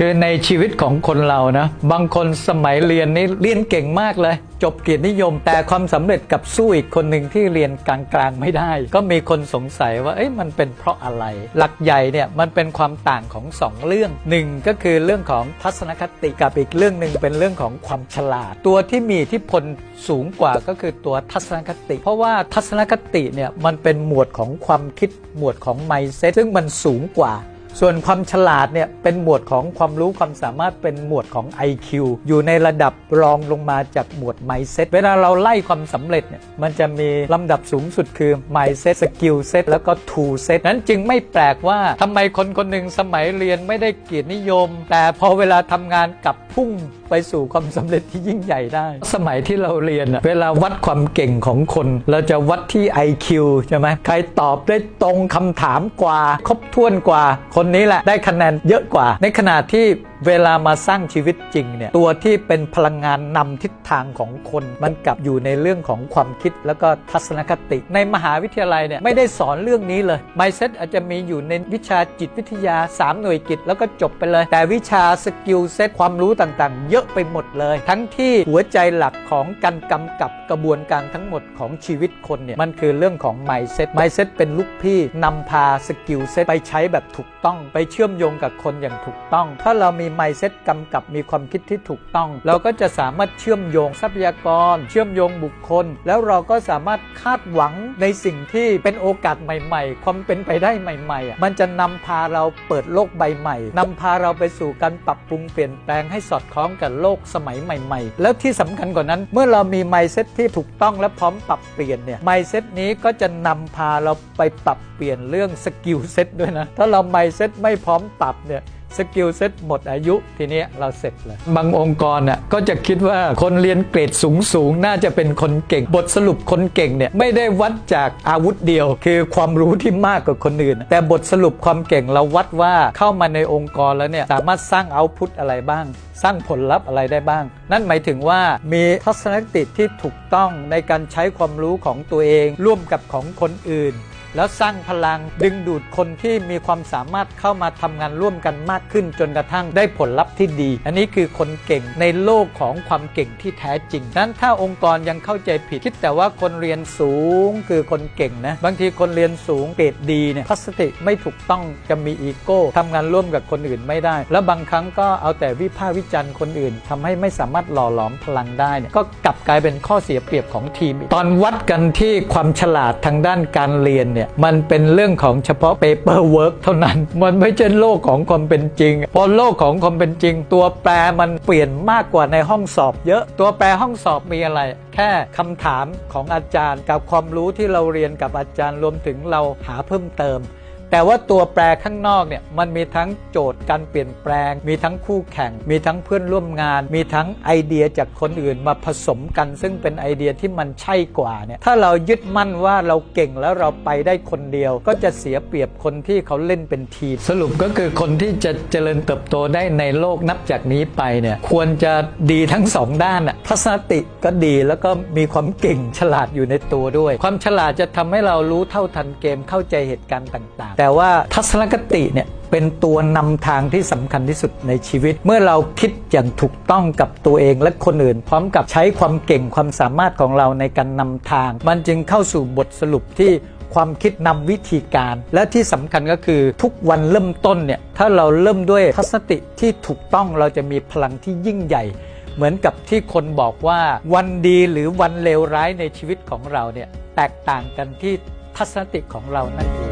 คือในชีวิตของคนเรานะ บางคนสมัยเรียนนี่เรียนเก่งมากเลย จบเกียรตินิยม แต่ความสำเร็จกับสู้อีกคนหนึ่งที่เรียนกลางๆไม่ได้ ก็มีคนสงสัยว่าเอ๊ะมันเป็นเพราะอะไร หลักใหญ่เนี่ยมันเป็นความต่างของสองเรื่องหนึ่งก็คือเรื่องของทัศนคติกับอีกเรื่องหนึ่งเป็นเรื่องของความฉลาด ตัวที่มีทธิพลสูงกว่าก็คือตัวทัศนคติ เพราะว่าทัศนคติเนี่ยมันเป็นหมวดของความคิดหมวดของ mindset ซึ่งมันสูงกว่า ส่วนความฉลาดเนี่ยเป็นหมวดของความรู้ความสามารถเป็นหมวดของ IQ อยู่ในระดับรองลงมาจากหมวด mindset เวลาเราไล่ความสำเร็จเนี่ยมันจะมีลำดับสูงสุดคือ mindset skill set แล้วก็ tool set นั้นจึงไม่แปลกว่าทำไมคนคนหนึ่งสมัยเรียนไม่ได้เกียรตินิยม แต่พอเวลาทำงานกลับพุ่งไปสู่ความสำเร็จที่ยิ่งใหญ่ได้ สมัยที่เราเรียนเวลาวัดความเก่งของคน เราจะวัดที่ IQ ใช่ไหมใครตอบได้ตรงคำถามกว่า ครบถ้วนกว่าคนนี้แหละได้คะแนนเยอะกว่า ในขณะที่ เวลามาสร้างชีวิตจริงเนี่ยตัวที่เป็นพลังงานนำทิศทางของคน มันกลับอยู่ในเรื่องของความคิดแล้วก็ทัศนคติ ในมหาวิทยาลัยเนี่ยไม่ได้สอนเรื่องนี้เลย mindset อาจจะมีอยู่ในวิชาจิตวิทยา 3 หน่วยกิจแล้วก็จบไปเลย แต่วิชาสกิลเซตความรู้ต่างๆ เยอะไปหมดเลย ทั้งที่หัวใจหลักของการกำกับกระบวนการทั้งหมดของชีวิตคนเนี่ยมันคือเรื่องของ mindset mindset เป็นลูกพี่นำพาสกิลเซตไปใช้แบบถูกต้องไปเชื่อมโยงกับคนอย่างถูกต้อง ถ้าเรามี mindset กำกับมีความคิดที่ถูกต้อง เราก็จะสามารถเชื่อมโยงทรัพยากร เชื่อมโยงบุคคล แล้วเราก็สามารถคาดหวังในสิ่งที่เป็นโอกาสใหม่ๆ ความเป็นไปได้ใหม่ๆ มันจะนำพาเราเปิดโลกใบใหม่นำพาเราไปสู่การปรับปรุงเปลี่ยนแปลงให้สอดคล้องกับโลกสมัยใหม่ ๆ แล้วที่สำคัญกว่านั้น เมื่อเรามี mindset ที่ถูกต้องและพร้อมปรับเปลี่ยนเนี่ย mindset นี้ก็จะนำพาเราไปปรับเปลี่ยนเรื่องสกิลเซ็ตด้วยนะ ถ้าเรา mindset ไม่พร้อมปรับเนี่ย สกิลเซ็ตหมดอายุทีนี้เราเสร็จเลย บางองค์กรน่ะก็จะคิดว่าคนเรียนเกรดสูงสูงน่าจะเป็นคนเก่ง บทสรุปคนเก่งเนี่ยไม่ได้วัดจากอาวุธเดียว คือความรู้ที่มากกว่าคนอื่น แต่บทสรุปความเก่งเราวัดว่าเข้ามาในองค์กรแล้วเนี่ยสามารถสร้างเอาพุตอะไรบ้าง สร้างผลลัพธ์อะไรได้บ้าง นั่นหมายถึงว่ามีทัศนคติที่ถูกต้องในการใช้ความรู้ของตัวเอง ร่วมกับของคนอื่น แล้วสร้างพลังดึงดูดคนที่มีความสามารถเข้ามาทำงานร่วมกันมากขึ้น จนกระทั่งได้ผลลัพธ์ที่ดี อันนี้คือคนเก่งในโลกของความเก่งที่แท้จริง นั้นถ้าองค์กรยังเข้าใจผิด คิดแต่ว่าคนเรียนสูงคือคนเก่งนะ บางทีคนเรียนสูงเกรดดีเนี่ยทัศนคติไม่ถูกต้องจะมีอีโก้ทำงานร่วมกับคนอื่นไม่ได้ แล้วบางครั้งก็เอาแต่วิพากษ์วิจารณ์คนอื่นทำให้ไม่สามารถหล่อหลอมพลังได้เนี่ยก็กลับกลายเป็นข้อเสียเปรียบของทีม ตอนวัดกันที่ความฉลาดทางด้านการเรียนเนี่ยมันเป็นเรื่องของเฉพาะ paper work เท่านั้น มันไม่ใช่โลกของความเป็นจริง พอโลกของความเป็นจริง ตัวแปรมันเปลี่ยนมากกว่าในห้องสอบเยอะ ตัวแปรห้องสอบมีอะไร แค่คำถามของอาจารย์กับความรู้ที่เราเรียนกับอาจารย์รวมถึงเราหาเพิ่มเติม แต่ว่าตัวแปรข้างนอกเนี่ยมันมีทั้งโจทย์การเปลี่ยนแปลง มีทั้งคู่แข่ง มีทั้งเพื่อนร่วมงาน มีทั้งไอเดียจากคนอื่นมาผสมกัน ซึ่งเป็นไอเดียที่มันใช่กว่าเนี่ยถ้าเรายึดมั่นว่าเราเก่งแล้วเราไปได้คนเดียว ก็จะเสียเปรียบคนที่เขาเล่นเป็นทีม สรุปก็คือคนที่จะเจริญเติบโตได้ในโลกนับจากนี้ไปเนี่ยควรจะดีทั้งสองด้านอะทัศนติก็ดีแล้วก็มีความเก่งฉลาดอยู่ในตัวด้วย ความฉลาดจะทำให้เรารู้เท่าทันเกมเข้าใจเหตุการณ์ต่างแต่ว่าทัศนคติเนี่ยเป็นตัวนำทางที่สำคัญที่สุดในชีวิต เมื่อเราคิดอย่างถูกต้องกับตัวเองและคนอื่น พร้อมกับใช้ความเก่งความสามารถของเราในการนำทาง มันจึงเข้าสู่บทสรุปที่ความคิดนำวิธีการ และที่สำคัญก็คือทุกวันเริ่มต้นเนี่ยถ้าเราเริ่มด้วยทัศนคติที่ถูกต้องเราจะมีพลังที่ยิ่งใหญ่เหมือนกับที่คนบอกว่าวันดีหรือวันเลวร้ายในชีวิตของเราเนี่ยแตกต่างกันที่ทัศนคติของเรานั่นเอง